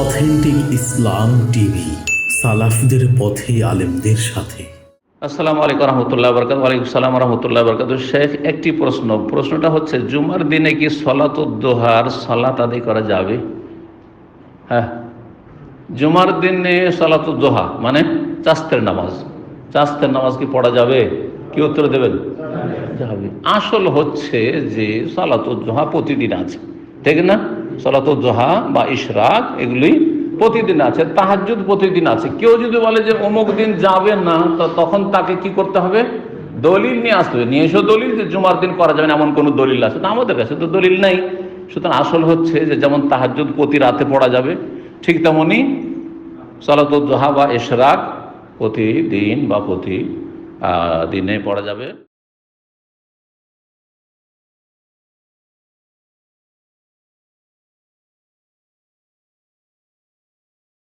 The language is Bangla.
অথেন্টিক ইসলাম টিভি, সালাফদের পথে আলেমদের সাথে। আসসালামু আলাইকুম রহমতুল্লাহ বরকাত, ওয়ালাইকুম সালাম রহমতুল্লাহ বরকাত। শেখ, একটি প্রশ্ন। প্রশ্নটা হচ্ছে, জুমার দিনে কি সলাতুদ্দোহার সলাত আদায় করা যাবে? হ্যাঁ। জুমার দিনে সলাতুদ্দোহা মানে চাস্তের নামাজ। চাস্তের নামাজ কি পড়া যাবে? কি উত্তর দেবেন? যাবে। আসল হচ্ছে যে সলাতুদ্দোহা প্রতিদিন আছে, ঠিক না? সলাতুদ্দোহা বা ইশরাক এগুলি প্রতিদিন আছে, তাহাজ্জুদ প্রতিদিন আছে। কেউ যদি বলে যে অমুক দিন যাবে না, তো তখন তাকে কি করতে হবে? দলিল নিয়ে আসতে হবে। নিয়ে এসো দলিল যে জুমার দিন করা যাবে না, এমন কোনো দলিল আছে? তো আমাদের কাছে তো দলিল নাই। সুতরাং আসল হচ্ছে যে যেমন তাহাজ্জুদ প্রতি রাতে পড়া যাবে, ঠিক তেমনই সলাতুদ্দোহা বা ইশরাক প্রতিদিন বা প্রতি দিনে পড়া যাবে।